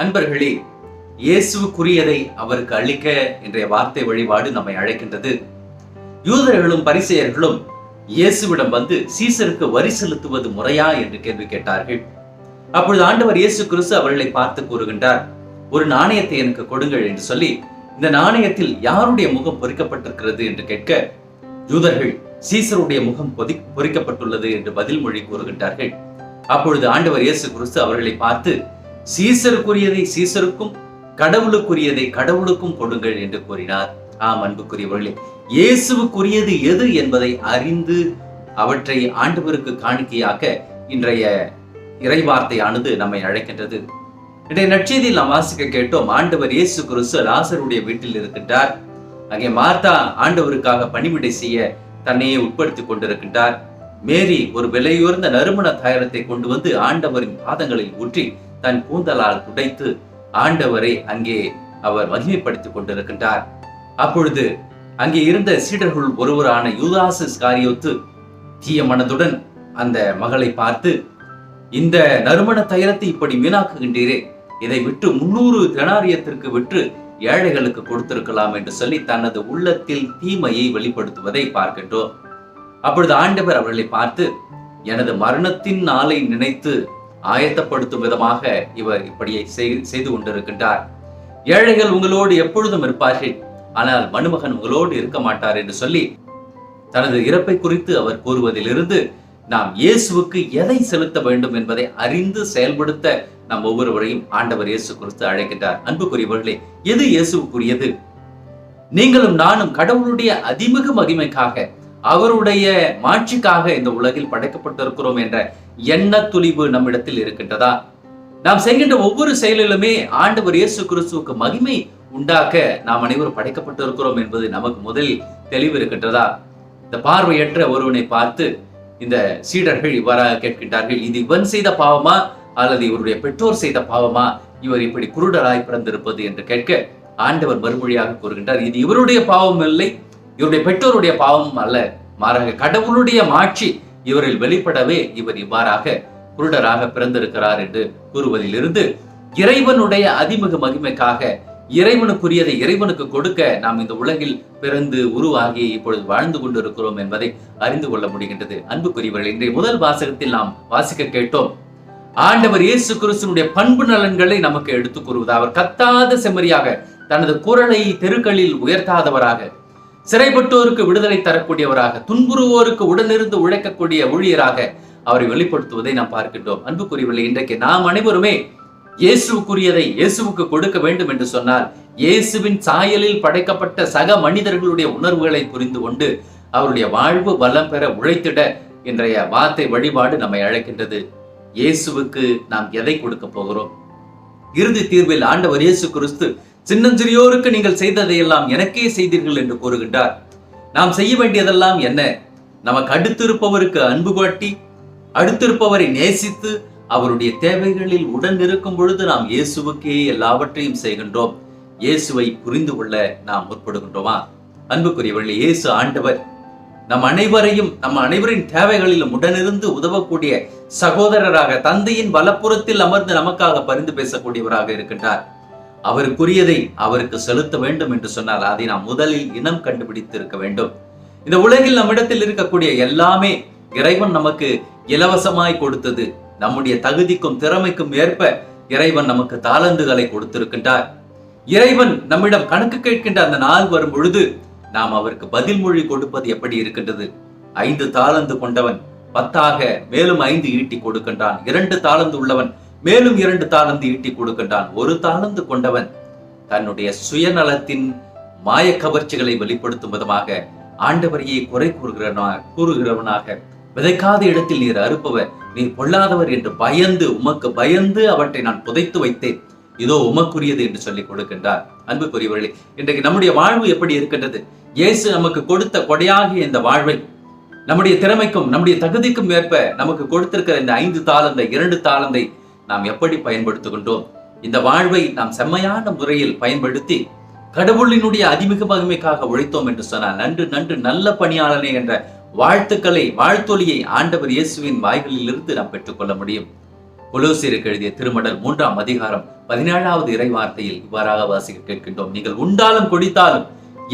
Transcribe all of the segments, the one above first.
அன்பர்களே இயேசுக்குரியதை அவருக்கு அளிக்க என்ற வார்த்தை வழிபாடு நம்மை அழைக்கின்றது. யூதர்களும் பரிசெயர்களும் இயேசுவிடம் வந்து சீசருக்கு வரி செலுத்துவது முறையா? என்று கேள்வி கேட்டார்கள். அப்பொழுது ஆண்டவர் இயேசு கிறிஸ்து அவர்களை பார்த்து கூறுகின்றார் ஒரு நாணயத்தை எனக்கு கொடுங்கள் என்று சொல்லி இந்த நாணயத்தில் யாருடைய முகம் பொறிக்கப்பட்டிருக்கிறது? என்று கேட்க யூதர்கள் சீசருடைய முகம் பொதி பொறிக்கப்பட்டுள்ளது என்று பதில் மொழி கூறுகின்றார்கள். அப்பொழுது ஆண்டவர் இயேசு கிறிஸ்து அவர்களை பார்த்து சீசருக்குரியதை சீசருக்கும் கடவுளுக்குரியதை கடவுளுக்கும் கொடுங்கள் என்று கூறினார். ஆம் அன்புக்குரியவர்களே இயேசுவுக்குரியது எது என்பதை அறிந்து அவற்றை ஆண்டவருக்கு காணிக்கையாக்க இன்றைய இறைவார்த்தையானது நம்மை அழைக்கின்றது. இன்றைய நற்செய்தியில் நாம் வாசிக்க கேட்டோம் ஆண்டவர் இயேசு கிறிஸ்து லாசருடைய வீட்டில் இருக்கின்றார். அங்கே மார்த்தா ஆண்டவருக்காக பணிவிடை செய்ய தன்னையே உட்படுத்தி கொண்டிருக்கின்றார். மேரி ஒரு விலையுயர்ந்த நறுமண தைலத்தை கொண்டு வந்து ஆண்டவரின் பாதங்களில் ஊற்றி தன் கூந்தலால் துடைத்து ஆண்டவரை அங்கே அவர் மகிமைப்படுத்திக் கொண்டிருக்கின்றார். அப்பொழுது அங்கே இருந்த சீடர்கள் ஒருவரான யூதாசு காரியோத்து தீய மனதுடன் அந்த மகளை பார்த்து இந்த நறுமண தைலத்தை இப்படி வீணாக்குகின்றீரே. இதை விட்டு முன்னூறு தெனாரியத்திற்கு விற்று ஏழைகளுக்கு கொடுத்திருக்கலாம் என்று சொல்லி தனது உள்ளத்தில் தீமையை வெளிப்படுத்துவதை பார்க்கின்றோம். அப்பொழுது ஆண்டவர் அவர்களை பார்த்து எனது மரணத்தின் நாளை நினைத்து ஆயத்தப்படுத்தும் விதமாக இவர் இப்படியை செய்து கொண்டிருக்கின்றார். ஏழைகள் உங்களோடு எப்பொழுதும் இருப்பார்கள். ஆனால் மணுமகன் உங்களோடு இருக்க மாட்டார் என்று சொல்லி தனது இறப்பை குறித்து அவர் கூறுவதிலிருந்து நாம் இயேசுவுக்கு எதை செலுத்த வேண்டும் என்பதை அறிந்து செயல்படுத்த நாம் ஒவ்வொருவரையும் ஆண்டவர் இயேசு குறித்து அழைக்கின்றார். அன்புக்குரியவர்களே எது இயேசுவுக்குரியது? நீங்களும் நானும் கடவுளுடைய அதிமுக மகிமைக்காக அவருடைய மாட்சிக்காக இந்த உலகில் படைக்கப்பட்டிருக்கிறோம் என்ற எண்ண துளிவு நம்மிடத்தில் இருக்கின்றதா? நாம் செய்கின்ற ஒவ்வொரு செயலிலுமே ஆண்டவர் இயேசு கிறிஸ்துவுக்கு மகிமை உண்டாக்க நாம் அனைவரும் படைக்கப்பட்டிருக்கிறோம் என்பது நமக்கு முதலில் தெளிவு இருக்கின்றதா? இந்த பார்வையற்ற ஒருவனை பார்த்து இந்த சீடர்கள் இவ்வாறாக கேட்கின்றார்கள் இது இவன் செய்த பாவமா? அல்லது இவருடைய பெற்றோர் செய்த பாவமா? இவர் இப்படி குருடராய் பிறந்திருப்பது? என்று கேட்க ஆண்டவர் மறுமொழியாக கூறுகின்றார் இது இவருடைய பாவம் இல்லை இவருடைய பெற்றோருடைய பாவம் அல்ல மாறாக கடவுளுடைய மாட்சி இவரில் வெளிப்படவே இவர் இவ்வாறாக குருடராக பிறந்திருக்கிறார் என்று கூறுவதிலிருந்து இறைவனுடைய அதிமுக மகிமைக்காக இறைவனுக்குரியதை இறைவனுக்கு கொடுக்க நாம் இந்த உலகில் பிறந்து உருவாகி இப்பொழுது வாழ்ந்து கொண்டிருக்கிறோம் என்பதை அறிந்து கொள்ள முடிகின்றது. அன்புக்குரியவர்கள் இன்றைய முதல் வாசகத்தில் நாம் வாசிக்க கேட்டோம். ஆண்டவர் இயேசு கிறிஸ்துனுடைய பண்பு நலன்களை நமக்கு எடுத்துக் கூறுவது அவர் கத்தாத செம்மறியாக தனது குரலை தெருக்களில் உயர்த்தாதவராக சிறைப்பட்டோருக்கு விடுதலை தரக்கூடியவராக துன்புறுவோருக்கு உடனிருந்து உழைக்கக்கூடிய ஊழியராக அவரை வெளிப்படுத்துவதை நாம் பார்க்கின்றோம். அன்புக்குரியவர்களே இன்றைக்கு நாம் அனைவருமே இயேசுவுக்குரியதை இயேசுவுக்கு கொடுக்க வேண்டும் என்று சொன்னால் இயேசுவின் சாயலில் படைக்கப்பட்ட சக மனிதர்களுடைய உணர்வுகளை புரிந்து கொண்டு அவருடைய வாழ்வு வளம் பெற உழைத்திட இன்றைய வார்த்தை வழிபாடு நம்மை அழைக்கின்றது. இயேசுவுக்கு நாம் எதை கொடுக்க போகிறோம்? இறுதி தீர்வில் ஆண்டவர் இயேசு கிறிஸ்து சின்னஞ்சிறியோருக்கு நீங்கள் செய்ததையெல்லாம் எனக்கே செய்தீர்கள் என்று கூறுகின்றார். நாம் செய்ய வேண்டியதெல்லாம் என்ன? நமக்கு அடுத்திருப்பவருக்கு அன்பு காட்டி அடுத்திருப்பவரை நேசித்து அவருடைய தேவைகளில் உடன் இருக்கும் பொழுது நாம் இயேசுவுக்கே எல்லாவற்றையும் செய்கின்றோம். இயேசுவை புரிந்து கொள்ள நாம் முற்படுகின்றோமா? அன்புக்குரியவர்கள் இயேசு ஆண்டவர் நம் அனைவரையும் நம் அனைவரின் தேவைகளிலும் உடனிருந்து உதவக்கூடிய சகோதரராக தந்தையின் வலப்புறத்தில் அமர்ந்து நமக்காக பரிந்து பேசக்கூடியவராக இருக்கின்றார். அவருக்குரியதை அவருக்கு செலுத்த வேண்டும் என்று சொன்னால் அதை நாம் முதலில் இனம் கண்டுபிடித்து இருக்க வேண்டும். இந்த உலகில் நம்மிடத்தில் இருக்கக்கூடிய எல்லாமே இறைவன் நமக்கு இலவசமாய் கொடுத்தது. நம்முடைய தகுதிக்கும் திறமைக்கும் ஏற்ப இறைவன் நமக்கு தாளந்துகளை கொடுத்திருக்கின்றார். இறைவன் நம்மிடம் கணக்கு கேட்கின்ற அந்த நாள் வரும் பொழுது நாம் அவருக்கு பதில் மொழி கொடுப்பது எப்படி இருக்கின்றது? ஐந்து தாளந்து கொண்டவன் பத்தாக மேலும் ஐந்து ஈட்டி கொடுக்கின்றான். இரண்டு தாளந்து உள்ளவன் மேலும் இரண்டு தாளந்து ஈட்டி கொடுக்கின்றான். ஒரு தாளந்து கொண்டவன் தன்னுடைய சுயநலத்தின் மாய கவர்ச்சிகளை வெளிப்படுத்தும் விதமாக ஆண்டவரையே குறை கூறுகிறவனாக கூறுகிறவனாக விதைக்காத இடத்தில் நீர் அறுப்பவர். நீர் பொல்லாதவர் என்று பயந்து உமக்கு பயந்து அவற்றை நான் புதைத்து வைத்தேன். இதோ உமக்குரியது என்று சொல்லி கொடுக்கின்றார். அன்புக்குரியவர்களே இன்றைக்கு நம்முடைய வாழ்வு எப்படி இருக்கின்றது? இயேசு நமக்கு கொடுத்த கொடையாகிய இந்த வாழ்வை நம்முடைய திறமைக்கும் நம்முடைய தகுதிக்கும் ஏற்ப நமக்கு கொடுத்திருக்கிற இந்த ஐந்து தாளந்தை இரண்டு தாளந்தை நாம் எப்படி பயன்படுத்துகின்றோம்? இந்த வாழ்வை நாம் செம்மையான முறையில் பயன்படுத்தி கடவுளினுடைய அதிமிக மகிமைக்காக உழைத்தோம் என்று சொன்னால் நன்று நன்று நல்ல பணியாளனே என்ற வாழ்த்துக்களை வாழ்த்தொலியை ஆண்டவர் இயேசுவின் வாய்களில் இருந்து நாம் பெற்றுக்கொள்ள முடியும். கொலோசியருக்கு எழுதிய திருமடல் மூன்றாம் அதிகாரம் பதினேழாவது இறை வார்த்தையில் இவ்வாறாக வாசிக்க கேட்கின்றோம். நீங்கள் உண்டாலும் குடித்தாலும்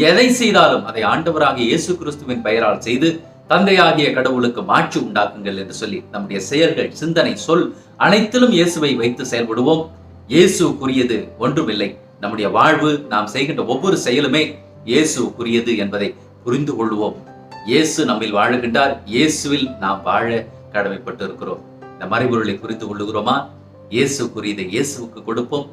எதை செய்தாலும் அதை ஆண்டவராகிய இயேசு கிறிஸ்துவின் பெயரால் செய்து தந்தையாகிய கடவுளுக்கு மாட்சி உண்டாக்குங்கள் என்று சொல்லி நம்முடைய செயல்கள் சிந்தனை சொல் அனைத்திலும் இயேசுவை வைத்து செயல்படுவோம். இயேசுக்குரியது ஒன்றுமில்லை. நம்முடைய வாழ்வு நாம் செய்கின்ற ஒவ்வொரு செயலுமே இயேசுக்குரியது என்பதை புரிந்து கொள்வோம். இயேசு நம்மில் வாழுகின்றார். இயேசுவில் நாம் வாழ கடமைப்பட்டு இருக்கிறோம் இந்த மறைபொருளை குறித்து கொள்ளுகிறோமா? இயேசுக்குரியதை இயேசுக்கு கொடுப்போம்.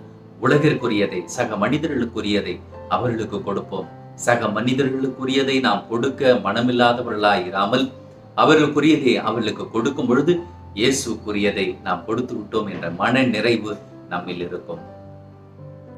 உலகிற்குரியதை சக மனிதர்களுக்குரியதை அவர்களுக்கு கொடுப்போம். சக மனிதர்களுக்குரியதை நாம் கொடுக்க மனமில்லாதவர்களாய் இராமல் அவர்களுக்குரியதை அவர்களுக்கு கொடுக்கும் பொழுது இயேசுக்குரியதை நாம் கொடுத்து விட்டோம் என்ற மன நிறைவு நம்மில் இருக்கும்.